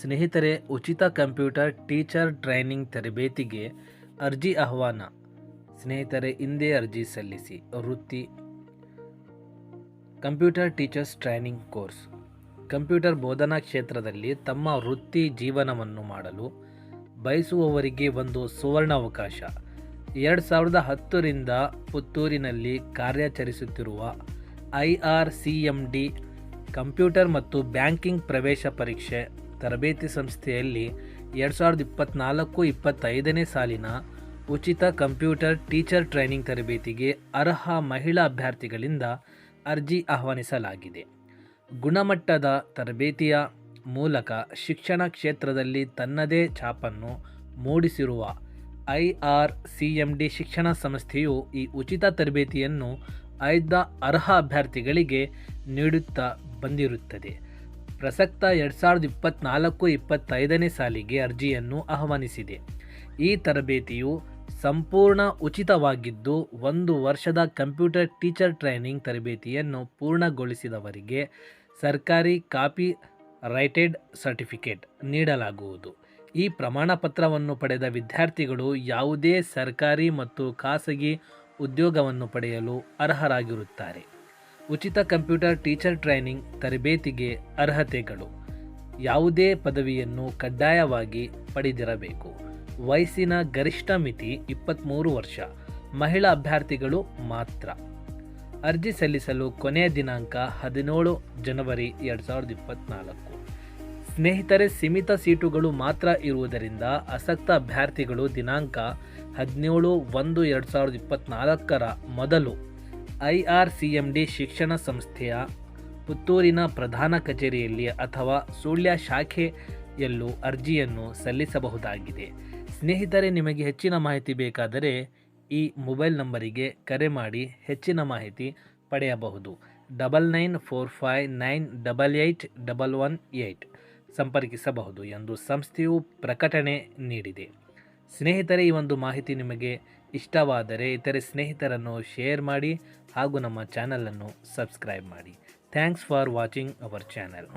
ಸ್ನೇಹಿತರೆ, ಉಚಿತ computer teacher training ತರಬೇತಿಗೆ ಅರ್ಜಿ ಆಹ್ವಾನ. ಸ್ನೇಹಿತರೆ, ಹಿಂದೆ ಅರ್ಜಿ ಸಲ್ಲಿಸಿ. ವೃತ್ತಿ computer teachers training course. Computer ಬೋಧನಾ ಕ್ಷೇತ್ರದಲ್ಲಿ ತಮ್ಮ ವೃತ್ತಿ ಜೀವನವನ್ನು ಮಾಡಲು ಬಯಸುವವರಿಗೆ ಒಂದು ಸುವರ್ಣಾವಕಾಶ. ಎರಡು ಸಾವಿರದ ಹತ್ತರಿಂದ ಪುತ್ತೂರಿನಲ್ಲಿ ಕಾರ್ಯಾಚರಿಸುತ್ತಿರುವ I R C M D computer ಮತ್ತು ಬ್ಯಾಂಕಿಂಗ್ ಪ್ರವೇಶ ಪರೀಕ್ಷೆ ತರಬೇತಿ ಸಂಸ್ಥೆಯಲ್ಲಿ ಎರಡು ಸಾವಿರದ ಇಪ್ಪತ್ತ್ನಾಲ್ಕು ಇಪ್ಪತ್ತೈದನೇ ಸಾಲಿನ ಉಚಿತ ಕಂಪ್ಯೂಟರ್ ಟೀಚರ್ ಟ್ರೈನಿಂಗ್ ತರಬೇತಿಗೆ ಅರ್ಹ ಮಹಿಳಾ ಅಭ್ಯರ್ಥಿಗಳಿಂದ ಅರ್ಜಿ ಆಹ್ವಾನಿಸಲಾಗಿದೆ. ಗುಣಮಟ್ಟದ ತರಬೇತಿಯ ಮೂಲಕ ಶಿಕ್ಷಣ ಕ್ಷೇತ್ರದಲ್ಲಿ ತನ್ನದೇ ಛಾಪನ್ನು ಮೂಡಿಸಿರುವ I R C M D ಶಿಕ್ಷಣ ಸಂಸ್ಥೆಯು ಈ ಉಚಿತ ತರಬೇತಿಯನ್ನು ಆಯ್ದ ಅರ್ಹ ಅಭ್ಯರ್ಥಿಗಳಿಗೆ ನೀಡುತ್ತಾ ಬಂದಿರುತ್ತದೆ. ಪ್ರಸಕ್ತ ಎರಡು ಸಾವಿರದ ಇಪ್ಪತ್ತ್ನಾಲ್ಕು ಇಪ್ಪತ್ತೈದನೇ ಸಾಲಿಗೆ ಅರ್ಜಿಯನ್ನು ಆಹ್ವಾನಿಸಿದೆ. ಈ ತರಬೇತಿಯು ಸಂಪೂರ್ಣ ಉಚಿತವಾಗಿದ್ದು, ಒಂದು ವರ್ಷದ ಕಂಪ್ಯೂಟರ್ ಟೀಚರ್ ಟ್ರೈನಿಂಗ್ ತರಬೇತಿಯನ್ನು ಪೂರ್ಣಗೊಳಿಸಿದವರಿಗೆ ಸರ್ಕಾರಿ ಕಾಪಿ ರೈಟೆಡ್ ಸರ್ಟಿಫಿಕೇಟ್ ನೀಡಲಾಗುವುದು. ಈ ಪ್ರಮಾಣ ಪತ್ರವನ್ನು ಪಡೆದ ವಿದ್ಯಾರ್ಥಿಗಳು ಯಾವುದೇ ಸರ್ಕಾರಿ ಮತ್ತು ಖಾಸಗಿ ಉದ್ಯೋಗವನ್ನು ಪಡೆಯಲು ಅರ್ಹರಾಗಿರುತ್ತಾರೆ. ಉಚಿತ ಕಂಪ್ಯೂಟರ್ ಟೀಚರ್ ಟ್ರೈನಿಂಗ್ ತರಬೇತಿಗೆ ಅರ್ಹತೆಗಳು. ಯಾವುದೇ ಪದವಿಯನ್ನು ಕಡ್ಡಾಯವಾಗಿ ಪಡೆದಿರಬೇಕು. ವಯಸ್ಸಿನ ಗರಿಷ್ಠ ಮಿತಿ ಇಪ್ಪತ್ತ್ಮೂರು ವರ್ಷ. ಮಹಿಳಾ ಅಭ್ಯರ್ಥಿಗಳು ಮಾತ್ರ. ಅರ್ಜಿ ಸಲ್ಲಿಸಲು ಕೊನೆಯ ದಿನಾಂಕ ಹದಿನೇಳು ಜನವರಿ ಎರಡು ಸಾವಿರದ ಇಪ್ಪತ್ತ್ನಾಲ್ಕು ಸ್ನೇಹಿತರೆ, ಸೀಮಿತ ಸೀಟುಗಳು ಮಾತ್ರ ಇರುವುದರಿಂದ ಆಸಕ್ತ ಅಭ್ಯರ್ಥಿಗಳು ದಿನಾಂಕ ಹದಿನೇಳು ಒಂದು ಎರಡು ಸಾವಿರದ ಇಪ್ಪತ್ತ್ನಾಲ್ಕರ ಮೊದಲು I R C M D ಶಿಕ್ಷಣ ಸಂಸ್ಥೆಯ ಪುತ್ತೂರಿನ ಪ್ರಧಾನ ಕಚೇರಿಯಲ್ಲಿ ಅಥವಾ ಸುಳ್ಯ ಶಾಖೆಯಲ್ಲೂ ಅರ್ಜಿಯನ್ನು ಸಲ್ಲಿಸಬಹುದಾಗಿದೆ. ಸ್ನೇಹಿತರೆ, ನಿಮಗೆ ಹೆಚ್ಚಿನ ಮಾಹಿತಿ ಬೇಕಾದರೆ ಈ ಮೊಬೈಲ್ ನಂಬರಿಗೆ ಕರೆ ಮಾಡಿ ಹೆಚ್ಚಿನ ಮಾಹಿತಿ ಪಡೆಯಬಹುದು. Double nine four five nine double eight double one eight ಸಂಪರ್ಕಿಸಬಹುದು ಎಂದು ಸಂಸ್ಥೆಯು ಪ್ರಕಟಣೆ ನೀಡಿದೆ. ಸ್ನೇಹಿತರೆ, ಈ ಒಂದು ಮಾಹಿತಿ ನಿಮಗೆ ಇಷ್ಟವಾದರೆ ಇತರೆ ಸ್ನೇಹಿತರನ್ನು ಶೇರ್ ಮಾಡಿ ಹಾಗೂ ನಮ್ಮ ಚಾನಲನ್ನು ಸಬ್ಸ್ಕ್ರೈಬ್ ಮಾಡಿ. Thanks for watching our channel.